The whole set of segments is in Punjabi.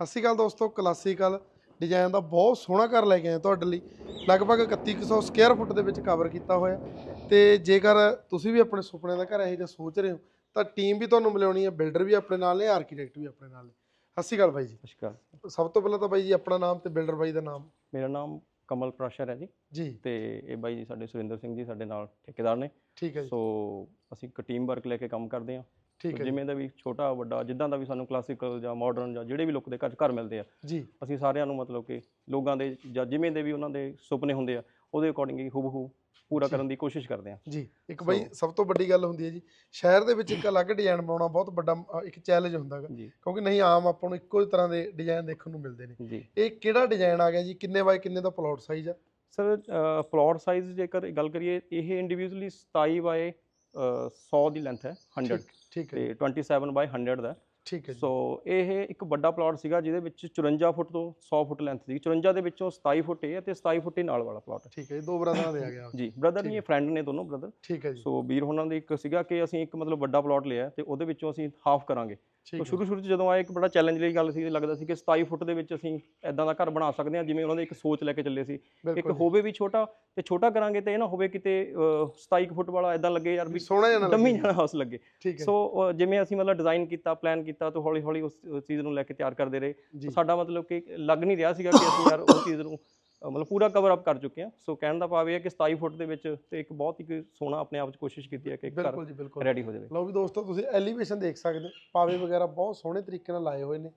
ਸਤਿ ਸ਼੍ਰੀ ਅਕਾਲ ਦੋਸਤੋ ਕਲਾਸੀਕਲ ਡਿਜ਼ਾਈਨ ਦਾ ਬਹੁਤ ਸੋਹਣਾ ਘਰ ਲੈ ਕੇ ਆਏ ਤੁਹਾਡੇ ਲਈ। ਲਗਭਗ 3100 ਸਕੁਅਰ ਫੁੱਟ ਦੇ ਵਿੱਚ ਕਵਰ ਕੀਤਾ ਹੋਇਆ। ਤੇ ਜੇਕਰ ਤੁਸੀਂ ਵੀ ਆਪਣੇ ਸੁਪਨੇ ਦਾ ਘਰ ਇਹੋ ਜਿਹਾ ਸੋਚ ਰਹੇ ਹੋ ਤਾਂ ਟੀਮ ਵੀ ਤੁਹਾਨੂੰ ਮਿਲਾਉਣੀ ਹੈ ਬਿਲਡਰ ਵੀ ਆਪਣੇ ਨਾਲ ਨੇ ਆਰਕੀਟੈਕਟ ਵੀ ਆਪਣੇ ਨਾਲ ਨੇ। ਸਤਿ ਸ਼੍ਰੀ ਅਕਾਲ ਬਾਈ ਜੀ। ਨਮਸਕਾਰ ਸਭ ਤੋਂ ਪਹਿਲਾਂ ਤਾਂ ਬਾਈ ਜੀ ਆਪਣਾ ਨਾਮ ਤੇ ਬਿਲਡਰ ਬਾਈ ਦਾ ਨਾਮ। ਮੇਰਾ ਨਾਮ ਕਮਲ ਪ੍ਰਾਸ਼ਰ ਹੈ ਜੀ। ਜੀ। ਤੇ ਇਹ ਬਾਈ ਜੀ ਸਾਡੇ ਸੁਰਿੰਦਰ ਸਿੰਘ ਜੀ ਸਾਡੇ ਨਾਲ ਠੇਕੇਦਾਰ ਨੇ। ਠੀਕ ਹੈ ਜੀ। ਸੋ ਅਸੀਂ ਇੱਕ ਟੀਮ ਵਰਕ ਲੈ ਕੇ ਕੰਮ ਕਰਦੇ ਹਾਂ। ਠੀਕ ਹੈ ਜਿਵੇਂ ਦਾ ਵੀ ਛੋਟਾ ਵੱਡਾ ਜਿੱਦਾਂ ਦਾ ਵੀ ਸਾਨੂੰ ਕਲਾਸੀਕਲ ਜਾਂ ਮਾਡਰਨ ਜਾਂ ਜਿਹੜੇ ਵੀ ਲੁੱਕ ਦੇ ਘਰ ਘਰ ਮਿਲਦੇ ਆ। ਜੀ। ਅਸੀਂ ਸਾਰਿਆਂ ਨੂੰ ਮਤਲਬ ਕਿ ਲੋਕਾਂ ਦੇ ਜਾਂ ਜਿਵੇਂ ਦੇ ਵੀ ਉਹਨਾਂ ਦੇ ਸੁਪਨੇ ਹੁੰਦੇ ਆ ਉਹਦੇ ਅਕੋਰਡਿੰਗ ਹੀ ਹੂਬਹੂ ਪੂਰਾ ਕਰਨ ਦੀ ਕੋਸ਼ਿਸ਼ ਕਰਦੇ ਹਾਂ ਜੀ। ਇੱਕ ਬਾਈ ਸਭ ਤੋਂ ਵੱਡੀ ਗੱਲ ਹੁੰਦੀ ਹੈ ਜੀ ਸ਼ਹਿਰ ਦੇ ਵਿੱਚ ਇੱਕ ਅਲੱਗ ਡਿਜ਼ਾਈਨ ਬਣਾਉਣਾ ਬਹੁਤ ਵੱਡਾ ਅ, ਇੱਕ ਚੈਲੰਜ ਹੁੰਦਾ ਹੈਗਾ ਕਿਉਂਕਿ ਨਹੀਂ ਆਮ ਆਪਾਂ ਨੂੰ ਇੱਕੋ ਹੀ ਤਰ੍ਹਾਂ ਦੇ ਡਿਜ਼ਾਈਨ ਦੇਖਣ ਨੂੰ ਮਿਲਦੇ ਨੇ। ਜੀ। ਇਹ ਕਿਹੜਾ ਡਿਜ਼ਾਈਨ ਆ ਗਿਆ ਜੀ? ਕਿੰਨੇ ਬਾਈ ਕਿੰਨੇ ਦਾ ਪਲਾਟ ਸਾਈਜ਼ ਆ? ਸਰ ਪਲਾਟ ਸਾਈਜ਼ ਜੇਕਰ ਗੱਲ ਕਰੀਏ ਇਹ ਇੰਡੀਵਿਜੂਅਲੀ 27 ਬਾਏ 100 ਦੀ ਲੈਂਥ ਹੈ 100 ਠੀਕ। ਹੈ ਜੀ, ਤੇ 27 ਬਾਏ 100 ਦਾ। ਠੀਕ ਹੈ ਸੋ ਇਹ ਇੱਕ ਵੱਡਾ ਪਲਾਟ ਸੀਗਾ ਜਿਹਦੇ ਵਿੱਚ 54 ਫੁੱਟ ਤੋਂ 100 ਫੁੱਟ ਲੈਂਥ ਸੀ 54 ਦੇ ਵਿੱਚੋਂ 27 ਫੁੱਟ ਇਹ ਹੈ ਤੇ 27 ਫੁੱਟ ਹੀ ਨਾਲ ਵਾਲਾ ਪਲਾਟ ਹੈ। ਠੀਕ ਹੈ ਦੋ ਬਰਾਦਰਾਂ ਦੇ ਆ ਗਿਆ। ਜੀ ਬ੍ਰਦਰ ਨਹੀਂ ਇਹ ਫਰੈਂਡ ਨੇ ਦੋਨੋਂ ਬ੍ਰਦਰ ਠੀਕ ਹੈ ਜੀ। ਸੋ ਵੀਰ ਹੋਣਾ ਦੇ ਇੱਕ ਸੀਗਾ ਕਿ ਅਸੀਂ ਇੱਕ ਮਤਲਬ ਵੱਡਾ ਪਲਾਟ ਲਿਆ ਤੇ ਉਹਦੇ ਵਿੱਚੋਂ ਅਸੀਂ ਹਾਫ ਕਰਾਂਗੇ। ਹੈ ਸ਼ੁਰੂ ਸ਼ੁਰੂ ਚ ਜਦੋਂ ਆਏ ਇੱਕ ਬੜਾ ਚੈਲੰਜ ਲਈ ਗੱਲ ਸੀ ਲੱਗਦਾ ਸੀ ਕਿ 27 ਫੁੱਟ ਦੇ ਵਿੱਚ ਅਸੀਂ ਐਦਾਂ ਦਾ ਘਰ ਬਣਾ ਸਕਦੇ ਹਾਂ ਜਿਵੇਂ ਉਹਨਾਂ ਦੇ ਇੱਕ ਸੋਚ ਲੈ ਕੇ ਚੱਲੇ ਸੀ। ਇੱਕ ਹੋਵੇ ਵੀ ਛੋਟਾ ਤੇ ਛੋਟਾ ਕਰਾਂਗੇ ਤੇ ਇਹ ਨਾ ਹੋਵੇ ਕਿਤੇ ਅਹ, 27 ਕੁ ਫੁੱਟ ਵਾਲਾ ਐਦਾਂ ਲੱਗੇ ਯਾਰ ਵੀ ਸੋਹਣਾ ਜਿਹਾ ਡੰਮੀ। ਜਾਣਾ ਹਾਊਸ ਲੱਗੇ। ਸੋ ਜਿਵੇਂ ਅਸੀਂ ਮਤਲਬ ਡਿਜ਼ਾਈਨ ਕੀਤਾ ਪਲਾਨ ਕੀਤਾ ਤਾਂ ਹੌਲੀ ਹੌਲੀ ਉਸ ਚੀਜ਼ ਨੂੰ ਲੈ ਕੇ ਤਿਆਰ ਕਰਦੇ ਰਹੇ। ਸਾਡਾ ਮਤਲਬ ਕਿ ਲੱਗ ਨਹੀਂ ਰਿਹਾ ਸੀਗਾ ਕਿ ਅਸੀਂ ਯਾਰ ਉਸ ਚੀਜ਼ ਨੂੰ ਮਤਲਬ ਪੂਰਾ ਕਵਰ ਅਪ ਕਰ ਚੁੱਕੇ ਹਾਂ। ਸੋ ਕਹਿਣ ਦਾ ਭਾਵ ਇਹ ਹੈ ਕਿ 27 ਫੁੱਟ ਦੇ ਵਿੱਚ ਤੇ ਇੱਕ ਬਹੁਤ ਹੀ ਸੋਹਣਾ ਆਪਣੇ ਆਪ 'ਚ ਕੋਸ਼ਿਸ਼ ਕੀਤੀ ਹੈ ਕਿ ਇੱਕ ਘਰ ਰੈਡੀ ਹੋ ਜਾਵੇ। ਲਓ ਵੀ ਦੋਸਤੋ ਤੁਸੀਂ ਐਲੀਵੇਸ਼ਨ ਦੇਖ ਸਕਦੇ ਹੋ। ਪਾਵੇ ਵਗੈਰਾ ਬਹੁਤ ਸੋਹਣੇ ਤਰੀਕੇ ਨਾਲ ਲਾਏ ਹੋਏ ਨੇ।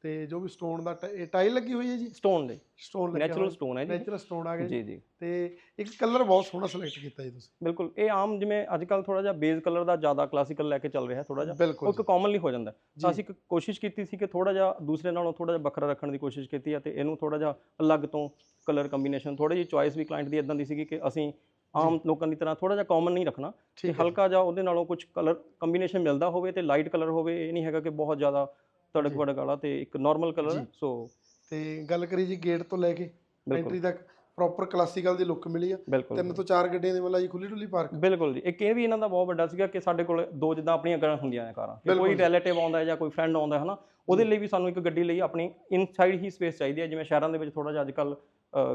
ਤੇ ਜੋ ਵੀ ਸਟੋਨ ਦਾ ਟਾਈਲ ਲੱਗੀ ਹੋਈ ਹੈ ਜੀ? ਸਟੋਨ ਦੇ ਸਟੋਨ ਲੱਗਿਆ ਨੈਚੁਰਲ ਸਟੋਨ ਹੈ ਜੀ। ਨੈਚੁਰਲ ਸਟੋਨ ਆ ਗਿਆ ਜੀ। ਜੀ ਤੇ ਇੱਕ ਕਲਰ ਬਹੁਤ ਸੋਹਣਾ ਸਿਲੈਕਟ ਕੀਤਾ ਜੀ ਤੁਸੀਂ। ਬਿਲਕੁਲ। ਇਹ ਆਮ ਜਿਵੇਂ ਅੱਜ ਕੱਲ ਥੋੜਾ ਜਿਹਾ ਬੇਸ ਕਲਰ ਦਾ ਜ਼ਿਆਦਾ ਕਲਾਸੀਕਲ ਲੈ ਕੇ ਚੱਲ ਰਿਹਾ ਥੋੜਾ ਜਿਹਾ। ਉਹ ਇੱਕ ਕਾਮਨਲੀ ਹੋ ਜਾਂਦਾ। ਤਾਂ। ਅਸੀਂ ਇੱਕ ਕੋਸ਼ਿਸ਼ ਕੀਤੀ ਸੀ ਕਿ ਥੋੜਾ ਜਿਹਾ ਦੂਸਰੇ ਨਾਲੋਂ ਥੋੜਾ ਜਿਹਾ ਵੱਖਰਾ ਰੱਖਣ ਦੀ ਕੋਸ਼ਿਸ਼ ਕੀਤੀ ਹੈ ਤੇ ਇਹਨੂੰ ਥੋੜਾ ਜਿਹਾ ਅਲੱਗ ਤੋਂ ਕਲਰ ਕੰਬੀਨੇਸ਼ਨ ਥੋੜੀ ਜਿਹੀ ਚੁਆਇਸ ਵੀ ਕਲਾਇੰਟ ਦੀ ਇਦਾਂ ਦੀ ਸੀਗੀ ਕਿ ਅਸੀਂ ਆਮ ਲੋਕਾਂ ਦੀ ਤਰ੍ਹਾਂ ਥੋੜਾ ਜਿਹਾ ਕਾਮਨ ਨਹੀਂ ਰੱਖਣਾ ਤੇ ਹਲਕਾ ਜਿਹਾ ਉਹਦੇ ਨਾਲੋਂ ਕੁਝ ਕਲਰ ਕੰਬੀਨੇਸ਼ਨ ਮਿਲਦਾ ਹੋਵੇ ਤੇ ਲਾਈਟ ਕਲਰ ਹੋਵੇ ਇਹ ਨਹੀਂ ਹੈਗਾ ਕਿ ਬਹੁਤ ਜ਼ਿਆਦਾ ਤੜਕ। ਵੜਕ ਵਾਲਾ ਤੇ ਇੱਕ ਨਾਰਮਲ ਕਲਰ। ਸੋ ਤੇ ਗੱਲ ਕਰੀ ਜੀ ਗੇਟ ਤੋਂ ਲੈ ਕੇ ਐਂਟਰੀ ਤੱਕ ਪ੍ਰੋਪਰ ਕਲਾਸੀਕਲ ਦੀ ਲੁੱਕ ਮਿਲੀ ਆ। ਤਿੰਨ ਤੋਂ ਚਾਰ ਗੱਡੀਆਂ ਦੇ ਮਤਲਬ ਜੀ ਖੁੱਲੀ ਡੁੱਲੀ ਪਾਰਕ ਬਿਲਕੁਲ ਜੀ। ਇੱਕ ਇਹ ਵੀ ਇਹਨਾਂ ਦਾ ਬਹੁਤ ਵੱਡਾ ਸੀਗਾ ਕਿ ਸਾਡੇ ਕੋਲ ਦੋ ਜਿੱਦਾਂ ਆਪਣੀਆਂ ਕਾਰਾਂ ਹੁੰਦੀਆਂ ਨੇ ਕਾਰਾਂ। ਕੋਈ। ਰਿਲੇਟਿਵ ਆਉਂਦਾ ਹੈ ਜਾਂ ਕੋਈ ਫਰੈਂਡ ਆਉਂਦਾ ਹੈ ਹਨਾ? ਉਹਦੇ ਲਈ ਵੀ ਸਾਨੂੰ ਇੱਕ ਗੱਡੀ ਲਈ ਆਪਣੀ ਇਨਸਾਈਡ ਹੀ ਸਪੇਸ ਚਾਹੀਦੀ ਹੈ। ਜਿਵੇਂ ਸ਼ਹਿਰਾਂ ਦੇ ਵਿੱਚ ਥੋੜਾ ਜਿਹਾ ਅੱਜਕੱਲ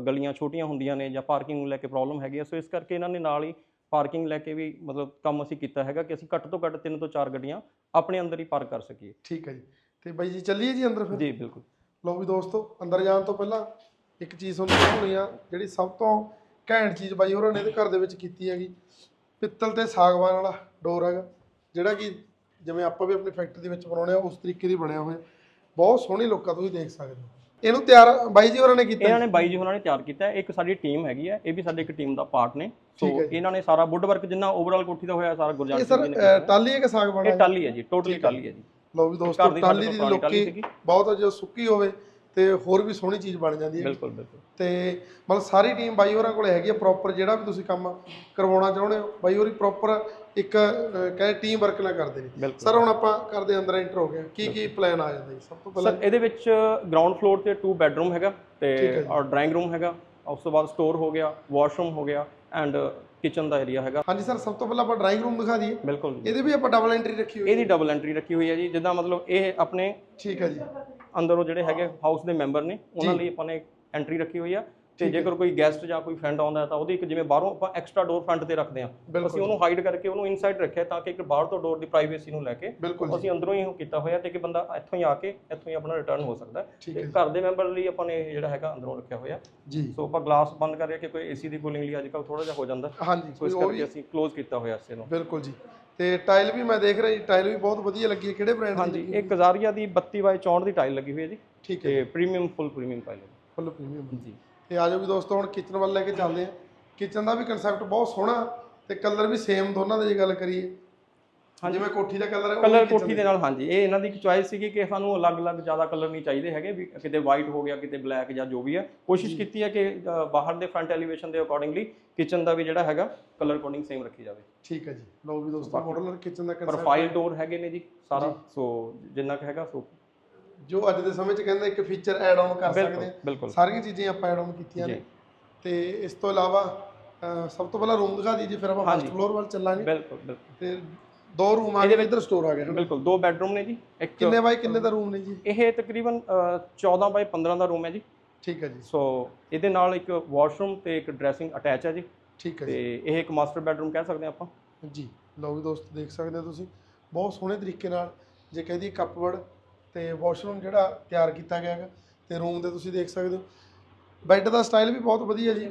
ਗਲੀਆਂ ਛੋਟੀਆਂ ਹੁੰਦੀਆਂ ਨੇ ਜਾਂ ਪਾਰਕਿੰਗ ਨੂੰ ਲੈ ਕੇ ਪ੍ਰੋਬਲਮ ਹੈਗੀ ਹੈ ਸੋ ਇਸ ਕਰਕੇ ਇਹਨਾਂ ਨੇ ਨਾਲ ਹੀ ਪਾਰਕਿੰਗ ਲੈ ਕੇ ਵੀ ਮਤਲਬ ਕੰਮ ਅਸੀਂ ਕੀਤਾ ਹੈਗਾ ਕਿ ਅਸੀਂ ਘੱਟ ਤੋਂ ਘੱਟ ਤਿੰਨ ਤੋਂ ਚਾਰ ਗੱਡੀਆਂ ਆਪਣੇ ਅੰਦਰ ਹੀ ਪਾਰਕ ਕਰ ਸਕੀਏ। ਠੀਕ ਹੈ ਜੀ। ਤੇ ਬਾਈ ਜੀ ਚੱਲੀਏ ਜੀ ਅੰਦਰ ਫਿਰ? ਜੀ ਬਿਲਕੁਲ। ਲਓ ਵੀ ਦੋਸਤੋ ਅੰਦਰ ਜਾਣ ਤੋਂ ਪਹਿਲਾਂ ਇੱਕ ਚੀਜ਼ ਤੁਹਾਨੂੰ ਦਿਖਾਉਣੀ ਆ ਜਿਹੜੀ ਸਭ ਤੋਂ ਘੈਂਟ ਚੀਜ਼ ਬਾਈ ਹੋਰਾਂ ਨੇ ਇਹਦੇ ਘਰ ਦੇ ਵਿੱਚ ਕੀਤੀ ਹੈਗੀ ਪਿੱਤਲ ਤੇ ਸਾਗਵਾਨ ਵਾਲਾ ਡੋਰ ਹੈਗਾ ਜਿਹੜਾ ਕਿ ਜਿਵੇਂ ਆਪਾਂ ਵੀ ਆਪਣੀ ਫੈਕਟਰੀ ਦੇ ਵਿੱਚ ਬਣਾਉਣੇ ਆ ਉਸ ਤਰੀਕੇ ਦੀ ਬਣਿਆ ਹੋਇਆ। ਬਹੁਤ ਸੋਹਣੀ ਲੁੱਕ ਆ ਤੁਸੀਂ ਦੇਖ ਸਕਦੇ ਹੋ। ਇਹਨੂੰ ਤਿਆਰ ਬਾਈ ਜੀ ਹੋਰਾਂ ਨੇ ਕੀਤਾ? ਇਹਨਾਂ ਨੇ ਬਾਈ ਜੀ ਉਹਨਾਂ ਨੇ ਤਿਆਰ ਕੀਤਾ। ਇੱਕ ਸਾਡੀ ਟੀਮ ਹੈਗੀ ਹੈ ਇਹ ਵੀ ਸਾਡੇ ਇੱਕ ਟੀਮ ਦਾ ਪਾਰਟ ਨੇ। ਸੋ। ਇਹਨਾਂ ਨੇ ਸਾਰਾ ਵੁੱਡ ਵਰਕ ਜਿੰਨਾ ਓਵਰਆਲ ਕੋਠੀ ਦਾ ਹੋਇਆ ਸਾਰਾ ਇਹ ਗੁਰਜਾਨ ਸਰ ਜੀ ਨੇ ਕੀਤਾ। ਅ, ਟਾਲੀ ਹੈ ਕਿ ਸਾਗਵਾਨ ਇਹ ਟਾਲੀ ਹੈ ਜੀ ਟੋਟਲੀ। ਟਾਲੀ ਹੈ ਜੀ। ਲਓ ਵੀ ਦੋਸਤੋ ਟਾਲੀ ਦੀ ਲੁੱਕੀ। ਬਹੁਤ ਜੋ ਸੁੱਕੀ ਹੋਵੇ ਤੇ ਹੋਰ ਵੀ ਸੋਹਣੀ ਚੀਜ਼ ਬਣ ਜਾਂਦੀ ਹੈ। ਬਿਲਕੁਲ ਬਿਲਕੁਲ। ਤੇ ਮਤਲਬ ਸਾਰੀ ਟੀਮ ਬਾਈ ਹੋਰਾਂ ਕੋਲੇ ਹੈਗੀ ਆ ਪ੍ਰੋਪਰ ਜਿਹੜਾ ਵੀ ਤੁਸੀਂ ਕੰਮ ਕਰਵਾਉਣਾ ਚਾਹੁੰਦੇ ਹੋ ਬਾਈ ਹੋਰੀ ਪ੍ਰੋਪਰ ਇੱਕ ਕਹੇ ਟੀਮ ਵਰਕ ਨਾਲ ਕਰਦੇ ਨੇ। ਸਰ ਹੁਣ ਆਪਾਂ ਕਰਦੇ ਅੰਦਰ ਐਂਟਰ ਹੋ ਗਏ ਕੀ ਕੀ ਪਲਾਨ ਆ ਜਾਂਦਾ ਸਭ ਤੋਂ ਪਹਿਲਾਂ ਸਰ ਇਹਦੇ ਵਿੱਚ ਗਰਾਊਂਡ ਫਲੋਰ ਤੇ 2 ਬੈੱਡਰੂਮ ਹੈਗਾ ਹੈ ਤੇ। ਔਰ ਡਰਾਇੰਗ ਰੂਮ ਹੈਗਾ। ਉਸ ਤੋਂ ਬਾਅਦ ਸਟੋਰ ਹੋ ਗਿਆ ਵਾਸ਼ਰੂਮ ਹੋ ਗਿਆ ਐਂਡ ਕਿਚਨ ਦਾ ਏਰੀਆ ਹੈਗਾ। ਹਾਂਜੀ ਸਰ ਸਭ ਤੋਂ ਪਹਿਲਾਂ ਆਪਾਂ ਡਰਾਇੰਗ ਰੂਮ ਦਿਖਾ ਦਈਏ। ਬਿਲਕੁਲ ਜੀ। ਇਹਦੇ ਵੀ ਆਪਾਂ ਡਬਲ ਐਂਟਰੀ ਰੱਖੀ ਹੋਈ ਹੈ। ਇਹਦੀ ਡਬਲ ਐਂਟਰੀ ਰੱਖੀ ਹੋਈ ਹੈ ਜੀ ਜਿੱਦਾਂ ਮਤਲਬ ਇਹ ਆਪਣੇ ਠੀਕ ਹੈ ਜੀ। ਅੰਦਰੋਂ ਜਿਹੜੇ ਹੈਗੇ ਹਾਊਸ ਦੇ ਮੈਂਬਰ ਨੇ ਉਹਨਾਂ ਲਈ ਆਪਾਂ ਨੇ ਐਂਟਰੀ ਰੱਖੀ ਹੋਈ ਆ। ਤੇ ਜੇਕਰ ਕੋਈ ਗੈਸਟ ਜਾਂ ਕੋਈ ਫਰੈਂਡ ਆਉਂਦਾ ਤਾਂ ਉਹਦੀ ਇੱਕ ਜਿਵੇਂ ਬਾਹਰੋਂ ਆਪਾਂ ਐਕਸਟਰਾ ਡੋਰ ਫਰੰਟ ਤੇ ਰੱਖਦੇ ਆ ਅਸੀਂ ਉਹਨੂੰ ਹਾਈਡ ਕਰਕੇ ਉਹਨੂੰ ਇਨਸਾਈਡ ਰੱਖਿਆ ਤਾਂ ਕਿ ਇੱਕ ਬਾਹਰ ਤੋਂ ਡੋਰ ਦੀ ਪ੍ਰਾਈਵੇਸੀ ਨੂੰ ਲੈ ਕੇ ਅਸੀਂ ਅੰਦਰੋਂ ਹੀ ਉਹ ਕੀਤਾ ਹੋਇਆ ਤੇ ਕਿ ਬੰਦਾ ਇੱਥੋਂ ਹੀ ਆ ਕੇ ਇੱਥੋਂ ਹੀ ਆਪਣਾ ਰਿਟਰਨ ਹੋ ਸਕਦਾ ਤੇ ਘਰ ਦੇ ਮੈਂਬਰ ਲਈ ਆਪਾਂ ਨੇ ਜਿਹੜਾ ਹੈਗਾ ਅੰਦਰੋਂ ਰੱਖਿਆ ਹੋਇਆ। ਜੀ। ਸੋ ਆਪਾਂ ਗਲਾਸ ਬੰਦ ਕਰਕੇ ਕਿ ਕੋਈ ਏਸੀ ਦੀ ਕੂਲਿੰਗ ਲਈ ਅੱਜਕੱਲ ਥੋੜਾ ਜਿਹਾ ਹੋ ਜਾਂਦਾ। ਹਾਂਜੀ ਸੋ ਇਸ ਕਰਕੇ ਅਸੀਂ ਕਲੋਜ਼ ਕੀਤਾ ਹੋਇਆ ਇਸੇ ਨੂੰ। ਬਿਲਕੁਲ ਜੀ। ਤੇ ਟਾਈਲ ਵੀ ਮੈਂ ਦੇਖ ਰਿਹਾ ਜੀ ਟਾਈਲ ਵੀ ਬਹੁਤ ਵਧੀਆ ਲੱਗੀ ਹੈ। ਕਿਹੜੇ ਬ੍ਰਾਂਡ ਦੀ ਹਾਂਜੀ ਇਹ ਕਜ਼ਾਰੀਆ ਦੀ 32 ਬਾਈ 64 ਦੀ ਟਾਈਲ ਲੱਗੀ ਹੋਈ ਹੈ ਜੀ। ਠੀਕ ਹੈ ਤੇ premium full premium tile full premium ਜੀ। ਤੇ ਆਜੋ ਵੀ ਦੋਸਤੋ ਹੁਣ ਕਿਚਨ ਵੱਲ ਲੈ ਕੇ ਚੱਲਦੇ ਆ ਕਿਚਨ ਦਾ ਵੀ ਕਨਸੈਪਟ ਬਹੁਤ ਸੋਹਣਾ ਤੇ ਕਲਰ ਵੀ ਸੇਮ ਦੋਨਾਂ ਦੇ ਜੇ ਗੱਲ ਕਰੀਏ। ਜਿਵੇਂ ਕੋਠੀ ਦਾ ਕਲਰ ਹੈ ਕਲਰ ਕੋਠੀ ਦੇ। ਨਾਲ ਹਾਂਜੀ। ਇਹ ਇਹਨਾਂ ਦੀ ਇੱਕ ਚੁਆਇਸ ਸੀਗੀ ਕਿ ਸਾਨੂੰ ਅਲੱਗ-ਅਲੱਗ ਜ਼ਿਆਦਾ ਕਲਰ ਨਹੀਂ ਚਾਹੀਦੇ ਹੈਗੇ ਵੀ ਕਿਤੇ ਵਾਈਟ ਹੋ ਗਿਆ ਕਿਤੇ ਬਲੈਕ ਜਾਂ ਜੋ ਵੀ ਹੈ। ਕੋਸ਼ਿਸ਼ ਕੀਤੀ ਹੈ ਕਿ ਬਾਹਰ ਦੇ ਫਰੰਟ ਐਲੀਵੇਸ਼ਨ ਦੇ ਅਕੋਰਡਿੰਗਲੀ ਕਿਚਨ ਦਾ ਵੀ ਜਿਹੜਾ ਹੈਗਾ ਕਲਰ ਕੋਡਿੰਗ ਸੇਮ ਰੱਖੀ ਜਾਵੇ। ਠੀਕ ਹੈ ਜੀ। ਲਓ ਵੀ ਦੋਸਤੋ ਮਾਡਲਰ ਕਿਚਨ ਦਾ ਕਨਸੈਪਟ ਪ੍ਰੋਫਾਈਲ ਡੋਰ ਹੈਗੇ ਨੇ ਜੀ ਸਾਰਾ। ਸੋ ਜਿੰਨਾ ਕੁ ਹੈਗਾ ਸੋ ਜੋ ਅੱਜ ਦੇ ਸਮੇਂ 'ਚ ਕਹਿੰਦੇ ਇੱਕ ਫੀਚਰ ਐਡ ਆਨ ਕਰ ਸਕਦੇ ਬਿਲਕੁਲ। ਸਾਰੀਆਂ ਚੀਜ਼ਾਂ ਆਪਾਂ ਐਡ ਆਨ ਕੀਤੀਆਂ ਨੇ। ਤੇ ਇਸ ਤੋਂ ਇਲਾਵਾ ਸਭ ਤੋਂ ਪਹਿਲਾਂ ਰੂਮ ਦਿਖਾ ਦਈਏ ਫਿਰ ਆਪਾਂ ਫਸਟ। ਫਲੋਰ ਵੱਲ ਚੱਲਾਂਗੇ। ਬਿਲਕੁਲ ਬਿਲਕੁਲ। ਤੇ ਦੋ ਰੂਮ ਆ ਗਏ ਇੱਧਰ ਸਟੋਰ ਆ ਗਿਆ? ਬਿਲਕੁਲ ਦੋ ਬੈਡਰੂਮ ਨੇ ਜੀ ਇੱਕ ਕਿੰਨੇ ਬਾਈ ਕਿੰਨੇ ਦਾ ਰੂਮ ਨੇ ਜੀ? ਇਹ ਤਕਰੀਬਨ ਅ, 14 ਬਾਈ 15 ਦਾ ਰੂਮ ਹੈ ਜੀ। ਠੀਕ ਹੈ ਜੀ। ਸੋ ਇਹਦੇ ਨਾਲ ਇੱਕ ਵਾਸ਼ਰੂਮ ਤੇ ਇੱਕ ਡਰੈਸਿੰਗ ਅਟੈਚ ਹੈ ਜੀ। ਠੀਕ ਹੈ ਜੀ। ਤੇ ਇਹ ਇੱਕ ਮਾਸਟਰ ਬੈਡਰੂਮ ਕਹਿ ਸਕਦੇ ਹਾਂ ਆਪਾਂ। ਜੀ ਲਓ ਵੀ ਦੋਸਤ ਦੇਖ ਸਕਦੇ ਹੋ ਤੁਸੀਂ। ਬਹੁਤ ਸੋਹਣੇ ਤਰੀਕੇ ਨਾਲ ਜੇ ਕਹਦੀ ਕੱਪਬੋਰਡ ਤੇ ਵਾਸ਼ਰੂਮ ਜਿਹੜਾ ਤਿਆਰ ਕੀਤਾ ਗਿਆ ਹੈਗਾ ਤੇ ਰੂਮ ਦੇ ਤੁਸੀਂ ਦੇਖ ਸਕਦੇ ਹੋ। ਬੈੱਡ ਦਾ ਸਟਾਈਲ ਵੀ ਬਹੁਤ ਵਧੀਆ ਜੀ।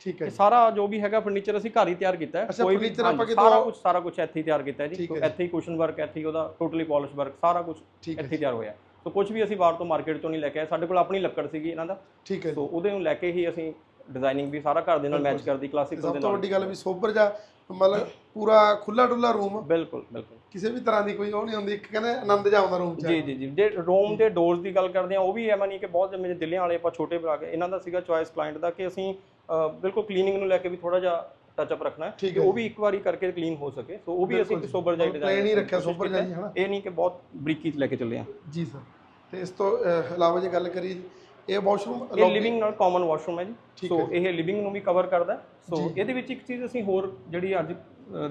ਠੀਕ ਹੈ ਇਹ ਜੀ। ਸਾਰਾ ਜੋ ਵੀ ਹੈਗਾ ਫਰਨੀਚਰ ਅਸੀਂ ਘਰ ਹੀ ਤਿਆਰ ਕੀਤਾ ਹੈ। ਅੱਛਾ, ਵੀ furniture ਆਪਾਂ ਹਾਂਜੀ, ਕਿਤੋਂ- ਸਾਰਾ ਕੁਝ ਸਾਰਾ ਕੁਝ ਇੱਥੇ ਹੀ ਤਿਆਰ ਕੀਤਾ ਹੈ ਜੀ। ਠੀਕ ਹੈ ਸੋ ਜੀ। ਇੱਥੇ ਹੀ ਕੁਸ਼ਨ ਵਰਕ ਇੱਥੇ ਹੀ ਉਹਦਾ ਟੋਟਲੀ ਪਾਲਿਸ਼ ਵਰਕ ਸਾਰਾ ਕੁਝ ਠੀਕ ਹੈ ਇੱਥੇ ਹੀ ਤਿਆਰ ਹੋਇਆ ਸੋ ਕੁਝ ਵੀ ਅਸੀਂ ਬਾਹਰ ਤੋਂ ਮਾਰਕੀਟ ਤੋਂ ਨਹੀਂ ਲੈ ਕੇ ਆਏ। ਸਾਡੇ ਕੋਲ ਆਪਣੀ ਲੱਕੜ ਸੀਗੀ ਇਹਨਾਂ ਦਾ। ਠੀਕ ਹੈ ਜੀ। ਸੋ ਉਹਦੇ ਨੂੰ ਲੈ ਕੇ ਹੀ ਅਸੀਂ ਡਿਜ਼ਾਈਨਿੰਗ ਵੀ ਸਾਰਾ ਘਰ ਦੇ ਨਾਲ ਮੈਚ ਕਰਦੀ ਕਲਾਸਿਕਲ ਸਭ ਦੇ ਤੋਂ ਨਾਲ। ਵੱਡੀ ਗੱਲ ਵੀ ਸੋਬਰ ਜਾ ਮਤਲਬ ਪੂਰਾ ਖੁੱਲਾ ਡੁੱਲਾ ਰੂਮ ਬਿਲਕੁਲ ਬਿਲਕੁਲ। ਕਿਸੇ ਵੀ ਤਰ੍ਹਾਂ ਦੀ ਕੋਈ ਉਹ ਨਹੀਂ ਹੁੰਦੀ ਇੱਕ ਕਹਿੰਦੇ ਆਨੰਦ ਜਾ ਆਉਂਦਾ ਰੂਮ 'ਚ। ਜੀ ਜੀ ਜੀ। ਜੇ ਰੋਮ ਦੇ ਡੋਰਸ ਦੀ ਗੱਲ ਕਰਦੇ ਆ ਉਹ ਵੀ ਐਵੇਂ ਨਹੀਂ ਕਿ ਬਹੁਤ ਜਿਵੇਂ ਦਿੱਲੀਆਂ ਵਾਲੇ ਆਪਾਂ ਛੋਟੇ ਬਣਾ ਕੇ ਇਹਨਾਂ ਦਾ ਸੀਗਾ ਚੁਆਇਸ ਕਲਾਇੰਟ ਦਾ ਕਿ ਅਸੀਂ ਅ, ਬਿਲਕੁਲ ਕਲੀਨਿੰਗ ਨੂੰ ਲੈ ਕੇ ਵੀ ਥੋੜਾ ਜਿਹਾ ਟੱਚ ਅਪ ਰੱਖਣਾ ਹੈ ਠੀਕ ਕਿ ਹੈ ਉਹ ਵੀ ਇੱਕ ਵਾਰੀ ਕਰਕੇ ਕਲੀਨ ਹੋ ਸਕੇ। ਸੋ ਉਹ ਵੀ ਅਸੀਂ ਬਿਲਕੁਲ ਸੋਬਰ ਜਾਈ plain ਹੀ ਰੱਖਿਆ sober ਜਿਹਾ ਹੀ, ਹਨਾ? ਇਹ ਨਹੀਂ ਕਿ ਬਹੁਤ ਬਰੀਕੀ ਚ ਲੈ ਕੇ ਚੱਲੇ ਆ ਜੀ ਸਰ ਤੇ ਇਸ ਤੋਂ ਅਹ, ਇਲਾਵਾ ਜੇ ਗੱਲ ਕਰੀਏ ਜੀ, ਇਹ ਵਾਸ਼ਰੂਮ ਇਹ ਲਿਵਿੰਗ ਨਾਲ ਕਾਮਨ ਵਾਸ਼ਰੂਮ ਹੈ ਜੀ। ਸੋ ਇਹ ਲਿਵਿੰਗ ਨੂੰ ਵੀ ਕਵਰ ਕਰਦਾ। ਸੋ। ਇਹਦੇ ਵਿੱਚ ਇੱਕ ਚੀਜ਼ ਅਸੀਂ ਹੋਰ ਜਿਹੜੀ ਅੱਜ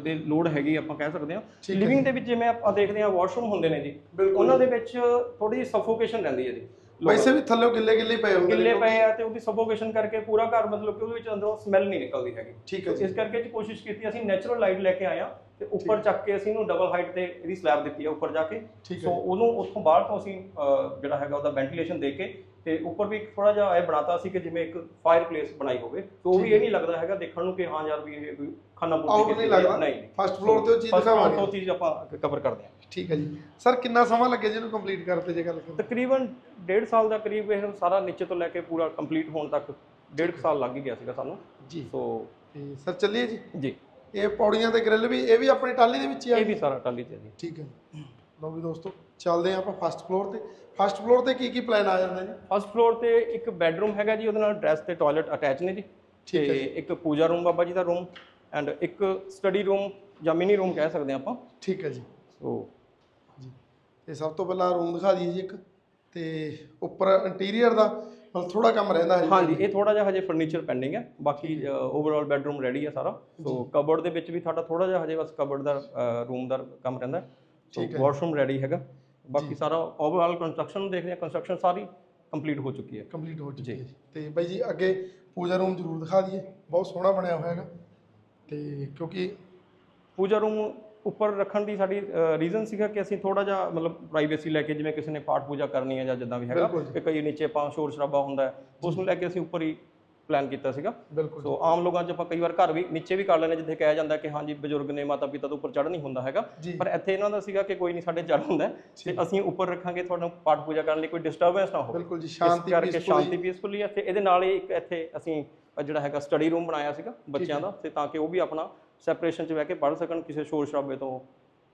ਦੇ ਲੋਡ ਹੈਗੀ ਆਪਾਂ ਕਹਿ ਸਕਦੇ ਹਾਂ। ਲਿਵਿੰਗ ਦੇ ਵਿੱਚ ਜਿਵੇਂ ਆਪਾਂ ਦੇਖਦੇ ਹਾਂ ਵਾਸ਼ਰੂਮ ਹੁੰਦੇ ਨੇ ਜੀ ਉਹਨਾਂ ਦੇ ਵਿੱਚ ਥੋੜੀ ਜਿਹੀ ਸਫੋਕੇਸ਼ਨ ਰਹਿੰਦੀ ਹੈ ਜੀ। ਵੈਸੇ ਵੀ ਥੱਲੇ ਗਿੱਲੇ ਗਿੱਲੇ ਪਏ ਹੁੰਦੇ ਗਿੱਲੇ ਪਏ ਆ ਤੇ ਉਹਦੀ ਸਫੋਕੇਸ਼ਨ ਕਰਕੇ ਪੂਰਾ ਘਰ ਮਤਲਬ ਕਿ ਉਹਦੇ ਵਿੱਚ ਅੰਦਰੋਂ ਸਮੈਲ ਨਹੀਂ ਨਿਕਲਦੀ ਹੈਗੀ। ਠੀਕ ਹੈ ਜੀ। ਇਸ ਕਰਕੇ ਜੀ ਕੋਸ਼ਿਸ਼ ਕੀਤੀ ਅਸੀਂ ਨੈਚੁਰਲ ਲਾਈਟ ਲੈ ਕੇ ਆਏ ਆ ਤੇ ਉੱਪਰ ਚੱਕ ਕੇ ਅਸੀਂ ਇਹਨੂੰ ਡਬਲ ਹਾਈਟ ਤੇ ਇਹਦੀ ਸਲੈਬ ਦਿੱਤੀ ਹੈ ਉੱਪਰ ਜਾ ਕੇ। ਸੋ ਉਹਨੂੰ ਉੱਥੋਂ ਬਾਹਰ ਤੋਂ ਅਸੀਂ ਜਿਹੜਾ ਹੈਗਾ ਉਹਦਾ ਵੈਂਟੀਲੇਸ਼ਨ ਦੇ ਕੇ ਤੇ ਉੱਪਰ ਵੀ ਥੋੜਾ ਜਿਹਾ ਇਹ ਬਣਾਤਾ ਸੀ ਕਿ ਜਿਵੇਂ ਇੱਕ ਫਾਇਰ ਪਲੇਸ ਬਣਾਈ ਹੋਵੇ। ਤੇ ਉਹ ਵੀ ਇਹ ਨਹੀਂ ਲੱਗਦਾ ਹੈਗਾ ਦੇਖਣ ਨੂੰ ਕਿ ਹਾਂ ਯਾਰ ਵੀ ਇਹ ਕੋਈ ਖਾਨਾ ਪੂਰਤੀ ਨਹੀਂ ਲੱਗਦਾ। ਨਹੀਂ। ਫਸਟ ਫਲੋਰ ਤੇ ਉਹ ਚੀਜ਼ ਦਿਖਾਵਾਂਗੇ। ਤੋਂ ਚੀਜ਼ ਆਪਾਂ ਕਵਰ ਕਰਦੇ ਹਾਂ ਠੀਕ ਹੈ ਜੀ। ਸਰ ਕਿੰਨਾ ਸਮਾਂ ਲੱਗਿਆ ਜੀ ਇਹਨੂੰ ਕੰਪਲੀਟ ਕਰਤੇ ਜੇ ਗੱਲ ਕਰੀਏ? ਤਕਰੀਬਨ 1.5 ਸਾਲ ਦਾ ਕਰੀਬ ਇਹ ਸਾਰਾ ਨੀਚੇ ਤੋਂ ਲੈ ਕੇ ਪੂਰਾ ਕੰਪਲੀਟ ਹੋਣ ਤੱਕ 1.5 ਸਾਲ ਲੱਗ ਹੀ ਗਿਆ ਸੀਗਾ ਸਾਨੂੰ। ਜੀ। ਸੋ ਤੇ ਸਰ ਚੱਲੀਏ ਜੀ? ਜੀ। ਇਹ ਪੌੜੀਆਂ ਤੇ ਗ੍ਰਿਲ ਵੀ ਇਹ ਵੀ ਆਪਣੀ ਟਾਲੀ ਦੇ ਵਿੱਚ ਹੀ ਆ ਇਹ ਵੀ ਸਾਰਾ ਟਾਲੀ ਤੇ ਜੀ। ਠੀਕ ਹੈ। ਲਓ ਵੀ ਦੋਸਤੋ ਚੱਲਦੇ ਆਪਾਂ ਫਸਟ ਫਲੋਰ ਤੇ। ਫਸਟ ਫਲੋਰ ਤੇ ਕੀ ਕੀ ਪਲਾਨ ਆ ਜਾਂਦਾ ਜੀ? ਫਸਟ ਫਲੋਰ ਤੇ ਇੱਕ ਬੈੱਡਰੂਮ ਹੈਗਾ ਜੀ ਉਹਦੇ ਨਾਲ ਡਰੈਸ ਤੇ ਟਾਇਲਟ ਅਟੈਚ ਨੇ ਜੀ। ਠੀਕ ਹੈ ਇੱਕ ਪੂਜਾ ਰੂਮ ਬਾਬਾ ਜੀ ਦਾ ਰੂਮ ਐਂਡ ਇੱਕ ਸਟੱਡੀ ਰੂਮ ਜਾਂ ਮਿਨੀ ਰੂਮ ਕਹਿ ਸਕਦੇ ਆਪਾਂ। ਠੀਕ ਹੈ ਜੀ। ਸੋ ਜੀ। ਤੇ ਸਭ ਤੋਂ ਪਹਿਲਾਂ ਰੂਮ ਦਿਖਾ ਦਈਏ ਜੀ ਇੱਕ। ਤੇ ਉੱਪਰ ਇੰਟੀਰੀਅਰ ਦਾ ਮਤਲਬ ਥੋੜਾ ਕੰਮ ਰਹਿੰਦਾ ਹੈ ਹਾਂਜੀ ਇਹ ਥੋੜਾ ਜਿਹਾ ਹਜੇ ਫਰਨੀਚਰ ਪੈਂਡਿੰਗ ਹੈ। ਬਾਕੀ ਓਵਰਆਲ ਬੈੱਡਰੂਮ ਰੈਡੀ ਹੈ ਸਾਰਾ। ਸੋ ਕਬਰਡ ਦੇ ਵਿੱਚ ਵੀ ਸਾਡਾ ਥੋੜਾ ਜਿਹਾ ਹਜੇ ਬਸ ਕਬਰਡ ਦਾ ਰੂਮ ਦਾ ਕੰਮ ਰਹਿੰਦਾ ਠੀਕ ਹੈ। ਵਾਸ਼ਰੂਮ ਰੈਡੀ ਹੈਗਾ। ਬਾਕੀ ਸਾਰਾ ਓਵਰਆਲ ਕੰਸਟਰਕਸ਼ਨ ਦੇਖਦੇ ਹਾਂ। ਕੰਸਟਰਕਸ਼ਨ ਸਾਰੀ ਕੰਪਲੀਟ ਹੋ ਚੁੱਕੀ ਹੈ। ਕੰਪਲੀਟ ਹੋ ਚੁੱਕੀ। ਹੈ ਤੇ ਬਾਈ ਜੀ ਅੱਗੇ ਪੂਜਾ ਰੂਮ ਜ਼ਰੂਰ ਦਿਖਾ ਦਈਏ। ਬਹੁਤ ਸੋਹਣਾ ਬਣਿਆ ਹੋਇਆ ਹੈਗਾ। ਤੇ ਕਿਉਂਕਿ ਪੂਜਾ ਰੂਮ ਉੱਪਰ ਰੱਖਣ ਦੀ ਸਾਡੀ ਰੀਜ਼ਨ ਸੀਗਾ ਕਿ ਅਸੀਂ ਥੋੜਾ ਜਿਹਾ ਮਤਲਬ ਪ੍ਰਾਈਵੇਸੀ ਲੈ ਕੇ ਜਿਵੇਂ ਕਿਸੇ ਨੇ ਪਾਠ ਪੂਜਾ ਕਰਨੀ ਹੈ ਜਾਂ ਜਿੱਦਾਂ ਵੀ ਹੈਗਾ। ਕਿ ਕਈ ਨੀਚੇ ਆਪਾਂ ਸ਼ੋਰ ਸ਼ਰਾਬਾ ਹੁੰਦਾ ਉਸ ਨੂੰ ਲੈ ਕੇ ਅਸੀਂ ਉੱਪਰ ਹੀ ਪਲਾਨ ਕੀਤਾ ਸੀਗਾ। ਬਿਲਕੁਲ ਸੋ ਆਮ ਲੋਕਾਂ 'ਚ ਆਪਾਂ ਕਈ ਵਾਰ ਘਰ ਵੀ ਨੀਚੇ ਵੀ ਕਰ ਲੈਂਦੇ ਜਿੱਥੇ ਕਿਹਾ ਜਾਂਦਾ ਕਿ ਹਾਂਜੀ ਬਜ਼ੁਰਗ ਨੇ ਮਾਤਾ ਪਿਤਾ ਤੋਂ ਉੱਪਰ ਚੜ੍ਹ ਨਹੀਂ ਹੁੰਦਾ ਹੈਗਾ। ਪਰ ਇੱਥੇ ਇਹਨਾਂ ਦਾ ਸੀਗਾ ਕਿ ਕੋਈ ਨਹੀਂ ਸਾਡੇ ਚੜ੍ਹ ਹੁੰਦਾ ਤੇ ਅਸੀਂ ਉੱਪਰ ਰੱਖਾਂਗੇ ਤੁਹਾਨੂੰ ਪਾਠ ਪੂਜਾ ਕਰਨ ਲਈ ਕੋਈ ਡਿਸਟਰਬੈਂਸ ਨਾ ਹੋਵੇ। ਬਿਲਕੁਲ ਜੀ ਸ਼ਾਂਤੀ ਕਰਕੇ ਸ਼ਾਂਤੀ ਪੀਸਫੁਲੀ ਹੈ। ਤੇ ਇਹਦੇ ਨਾਲ ਹੀ ਇੱਕ ਇੱਥੇ ਅਸੀਂ ਜਿਹੜਾ ਹੈਗਾ ਸਟੱਡੀ ਰੂਮ ਬਣਾਇਆ ਸੀਗਾ ਬੱਚਿਆਂ ਦਾ। ਤੇ ਤਾਂ ਕਿ ਉਹ ਵੀ ਆਪਣਾ ਸੈਪਰੇਸ਼ਨ 'ਚ ਬਹਿ ਕੇ ਪੜ੍ਹ ਸਕਣ ਕਿਸੇ ਸ਼ੋਰ ਸ਼ਰਾਬੇ ਤੋਂ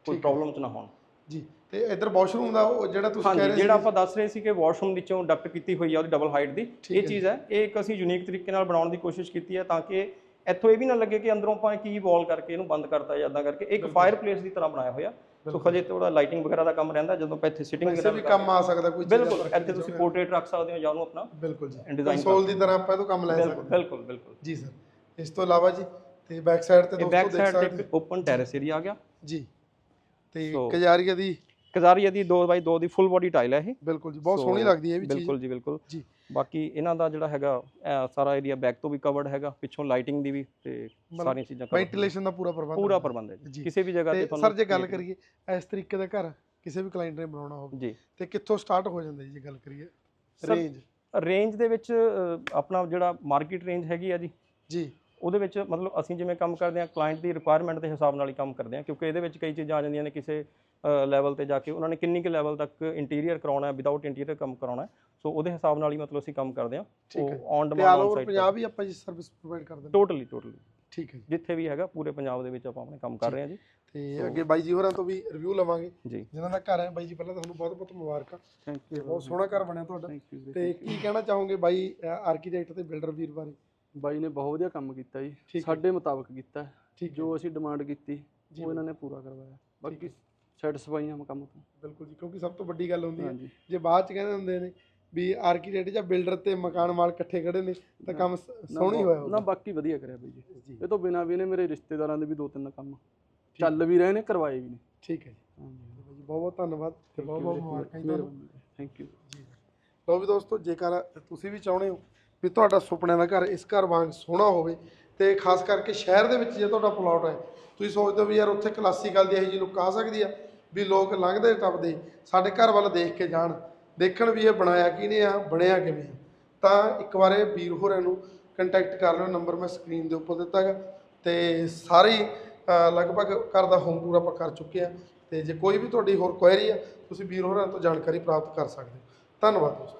ਕੋਈ ਪ੍ਰੋਬਲਮ 'ਚ ਨਾ ਹੋਣ। ਜੀ ਤੇ ਇੱਧਰ ਵਾਸ਼ਰੂਮ ਦਾ ਉਹ ਜਿਹੜਾ ਤੁਸੀਂ ਕਹਿ ਰਹੇ ਜਿਹੜਾ ਆਪਾਂ ਦੱਸ ਰਹੇ ਸੀ ਕਿ ਵਾਸ਼ਰੂਮ ਵਿੱਚੋਂ ਡਕਟ ਕੀਤੀ ਹੋਈ ਆ ਉਹਦੀ ਡਬਲ ਹਾਈਟ ਦੀ। ਇਹ ਹੈ ਚੀਜ਼ ਹੈ ਇਹ ਇੱਕ ਅਸੀਂ ਯੂਨੀਕ ਤਰੀਕੇ ਨਾਲ ਬਣਾਉਣ ਦੀ ਕੋਸ਼ਿਸ਼ ਕੀਤੀ ਹੈ ਤਾਂ ਕਿ ਇੱਥੋਂ ਇਹ ਵੀ ਨਾ ਲੱਗੇ ਕਿ ਅੰਦਰੋਂ ਆਪਾਂ ਕੀ ਵਾਲ ਕਰਕੇ ਇਹਨੂੰ ਬੰਦ ਕਰਤਾ ਜਾਂ ਇਦਾਂ ਕਰਕੇ। ਇੱਕ ਫਾਇਰ ਪਲੇਸ ਦੀ ਤਰ੍ਹਾਂ ਬਣਾਇਆ ਹੋਇਆ। ਸੋ ਖਜੇ ਥੋੜਾ ਲਾਈਟਿੰਗ ਵਗੈਰਾ ਦਾ ਕੰਮ ਰਹਿੰਦਾ ਜਦੋਂ ਆਪਾਂ ਇੱਥੇ ਸਿਟਿੰਗ ਵੈਸੇ ਵੀ ਕੰਮ ਆ ਸਕਦਾ ਕੋਈ ਚੀਜ਼ ਬਿਲਕੁਲ ਇੱਥੇ ਤੁਸੀਂ ਪੋਰਟਰੇਟ ਰੱਖ ਸਕਦੇ ਹੋ ਜਾਂ ਉਹਨੂੰ ਆਪਣਾ ਬਿਲਕੁਲ ਜੀ। design ਕੰਸੋਲ ਦੀ ਤਰ੍ਹਾਂ ਆਪਾਂ ਇਹ ਤੋਂ ਕੰਮ ਲੈ ਸਕਦੇ ਬਿਲਕੁਲ ਬਿਲਕੁਲ। ਜੀ ਸਰ ਇਸ ਤੋਂ ਇਲਾਵਾ ਜੀ ਤੇ ਬੈਕ ਸਾਈਡ ਤੇ ਦੋਸਤੋ ਦੇਖ ਸਕਦੇ ਇੱਕ ਓਪਨ ਟੈਰੇਸ ਏਰੀਆ ਆ ਗਿਆ। ਜੀ। ਤੇ So- ਕਜਾਰੀਆ ਦੀ? ਕਜ਼ਾਰੀਆ ਦੀ 2x2 ਦੀ ਫੁੱਲ ਬੋਡੀ ਟਾਈਲ ਹੈ ਇਹ। ਬਿਲਕੁਲ ਜੀ ਬਹੁਤ So, ਸੋਹਣੀ ਲੱਗਦੀ ਹੈ ਇਹ ਵੀ ਚੀਜ਼। ਬਿਲਕੁਲ ਜੀ ਬਿਲਕੁਲ। ਜੀ। ਬਾਕੀ ਇਹਨਾਂ ਦਾ ਜਿਹੜਾ ਹੈਗਾ ਇਹ ਸਾਰਾ ਏਰੀਆ ਬੈਕ ਤੋਂ ਵੀ ਕਵਰਡ ਹੈਗਾ ਪਿੱਛੋਂ ਲਾਈਟਿੰਗ ਦੀ ਵੀ ਤੇ ਸਾਰੀਆਂ ਚੀਜ਼ਾਂ covered ਵੈਂਟੀਲੇਸ਼ਨ ਦਾ ਪੂਰਾ ਪ੍ਰਬੰਧ ਪੂਰਾ ਪ੍ਰਬੰਧ ਹੈ ਜੀ। ਜੀ। ਕਿਸੇ ਵੀ ਜਗ੍ਹਾ ਤੇ ਤੇ ਤੁਹਾਨੂੰ ਸਰ ਜੇ ਗੱਲ ਕਰੀਏ ਇਸ ਤਰੀਕੇ ਦਾ ਘਰ ਕਿਸੇ ਵੀ ਕਲਾਇੰਟ ਨੇ ਬਣਾਉਣਾ ਹੋਵੇ ਜੀ। ਤੇ ਕਿੱਥੋਂ ਸਟਾਰਟ ਹੋ ਜਾਂਦਾ ਜੀ ਜੇ ਗੱਲ ਕਰੀਏ? Sir, ਰੇਂਜ ਰੇਂਜ ਦੇ ਵਿੱਚ ਅ, ਆਪਣਾ ਜਿਹੜਾ ਮਾਰਕੀਟ ਰੇਂਜ ਹੈਗੀ ਆ ਜੀ ਜੀ। ਉਹਦੇ ਵਿੱਚ ਮਤਲਬ ਅਸੀਂ ਜਿਵੇਂ ਕੰਮ ਕਰਦੇ ਹਾਂ ਕਲਾਇੰਟ ਦੀ ਰਿਕੁਆਇਰਮੈਂਟ ਦੇ ਹਿਸਾਬ ਨਾਲ ਹੀ ਕੰਮ ਕਰਦੇ ਹਾਂ ਕਿਉਂਕਿ ਇਹਦੇ ਵਿੱਚ ਕਈ ਚੀਜ਼ਾਂ ਆ ਜਾਂਦੀਆਂ ਨੇ ਕਿਸੇ ਲੈਵਲ ਤੇ ਜਾ ਕੇ ਉਹਨਾਂ ਨੇ ਕਿੰਨੀ ਕੁ ਲੈਵਲ ਤੱਕ ਇੰਟੀਰੀਅਰ ਕਰਾਉਣਾ ਹੈ ਵਿਦਆਊਟ ਇੰਟੀਰੀਅਰ ਕੰਮ ਕਰਾਉਣਾ ਹੈ। ਸੋ ਉਹਦੇ ਹਿਸਾਬ ਨਾਲ ਹੀ ਮਤਲਬ ਅਸੀਂ ਕੰਮ ਕਰਦੇ ਹਾਂ। ਹੈ। ਉਹ on demand on site Punjab ਹੀ ਆਪਾਂ ਜੀ ਸਰਵਿਸ ਪ੍ਰੋਵਾਈਡ ਕਰਦੇ ਨੇ ਟੋਟਲੀ ਟੋਟਲੀ ਠੀਕ ਹੈ ਜਿੱਥੇ ਵੀ ਹੈਗਾ ਪੂਰੇ ਪੰਜਾਬ ਦੇ ਵਿੱਚ ਆਪਾਂ ਆਪਣੇ ਕੰਮ ਕਰ ਰਹੇ ਹਾਂ ਜੀ। ਤੇ ਅੱਗੇ ਬਾਈ ਜੀ ਹੋਰਾਂ ਤੋਂ ਵੀ ਰਿਵਿਊ ਲਵਾਂਗੇ। ਜਿਨ੍ਹਾਂ ਦਾ ਘਰ ਹੈ ਬਾਈ ਜੀ ਪਹਿਲਾਂ ਤੁਹਾਨੂੰ ਬਹੁਤ ਬਹੁਤ ਮੁਬਾਰਕਾਂ। ਥੈਂਕ ਤੇ ਬਹੁਤ ਸੋਹਣਾ ਘਰ ਬਣਿਆ ਤੁਹਾਡਾ। ਤੇ ਕੀ ਕਹਿਣਾ ਚਾਹੋਗੇ ਬਾਈ ਆਰਕੀਟੈਕਟ ਤੇ ਬਿਲਡਰ ਵੀਰ ਬਾਰੇ? ਬਾਈ ਨੇ ਬਹੁਤ ਵਧੀਆ ਕੰਮ ਕੀਤਾ ਜੀ। ਸਾਡੇ ਮੁਤਾਬਕ ਕੀਤਾ। ਜੋ ਅਸੀਂ ਡਿਮਾਂਡ ਕੀਤੀ ਜੀ ਉਹ ਇਹਨਾਂ ਨੇ ਪੂਰਾ ਕਰਵਾਇਆ। ਬਾਕੀ ਸੈਟੀਸਫਾਈ ਹਾਂ ਕੰਮ ਤੋਂ। ਬਿਲਕੁਲ ਜੀ ਕਿਉਂਕਿ ਸਭ ਤੋਂ ਵੱਡੀ ਗੱਲ ਹੁੰਦੀ ਹੈ ਜੇ ਬਾਅਦ ਚ ਕਹਿੰਦੇ ਹੁੰਦੇ ਨੇ ਵੀ ਆਰਕੀਟੈਕਟ ਜਾਂ ਬਿਲਡਰ ਤੇ ਮਕਾਨ ਮਾਲ ਇਕੱਠੇ ਖੜੇ ਨੇ ਤਾਂ ਕੰਮ ਸੋਹਣੀ ਹੋਇਆ ਨਾ। ਬਾਕੀ ਵਧੀਆ ਕਰਿਆ ਬਾਈ ਜੀ। ਜੀ। ਇਹ ਤੋਂ ਬਿਨਾਂ ਵੀ ਨੇ ਮੇਰੇ ਰਿਸ਼ਤੇਦਾਰਾਂ ਦੇ ਵੀ ਦੋ ਤਿੰਨ ਕੰਮ ਚੱਲ ਵੀ ਰਹੇ ਨੇ ਕਰਵਾਏ ਵੀ ਨੇ। ਠੀਕ ਹੈ ਜੀ। ਜੀ ਬਹੁਤ ਬਹੁਤ ਧੰਨਵਾਦ ਤੇ ਬਹੁਤ ਬਹੁਤ ਮੁਬਾਰਕਾਂ ਜੀ ਤੁਹਾਨੂੰ। ਥੈਂਕ ਯੂ ਲਓ ਵੀ ਦੋਸਤੋ ਜੇਕਰ ਤੁਸੀਂ ਵੀ ਚਾਹੁੰਦੇ ਹੋ ਵੀ ਤੁਹਾਡਾ ਸੁਪਨਿਆਂ ਦਾ ਘਰ ਇਸ ਘਰ ਵਾਂਗ ਸੋਹਣਾ ਹੋਵੇ ਤੇ ਖਾਸ ਕਰਕੇ ਸ਼ਹਿਰ ਦੇ ਵਿੱਚ ਜੇ ਤੁਹਾਡਾ ਪਲਾਟ ਹੈ, ਤੁਸੀਂ ਸੋਚਦੇ ਹੋ ਵੀ ਯਾਰ ਉੱਥੇ ਕਲਾਸੀਕਲ ਦੀ ਇਹੋ ਜਿਹੀ ਲੁੱਕ ਆ ਸਕਦੀ ਆ, ਵੀ ਲੋਕ ਲੰਘਦੇ ਟੱਪਦੇ ਸਾਡੇ ਘਰ ਵੱਲ ਦੇਖ ਕੇ ਜਾਣ, ਦੇਖਣ ਵੀ ਇਹ ਬਣਾਇਆ ਕਿਹਨੇ ਆ, ਬਣਿਆ ਕਿਵੇਂ ਆ। ਤਾਂ ਇੱਕ ਵਾਰ ਇਹ ਵੀਰ ਹੋਰਾਂ ਨੂੰ ਕੰਟੈਕਟ ਕਰ ਲਿਓ ਨੰਬਰ ਮੈਂ ਸਕਰੀਨ ਦੇ ਉੱਪਰ ਦਿੱਤਾ ਹੈਗਾ ਤੇ ਸਾਰੇ ਲਗਭਗ ਘਰ ਦਾ ਹੋਮ ਟੂਰ ਆਪਾਂ ਕਰ ਚੁੱਕੇ ਆ ਤੇ ਜੇ ਕੋਈ ਵੀ ਤੁਹਾਡੀ ਹੋਰ ਕੁਐਰੀ ਆ, ਤੁਸੀਂ ਵੀਰ ਹੋਰਾਂ ਤੋਂ ਜਾਣਕਾਰੀ ਪ੍ਰਾਪਤ ਕਰ ਸਕਦੇ ਹੋ। ਧੰਨਵਾਦ ਦੋਸਤੋ।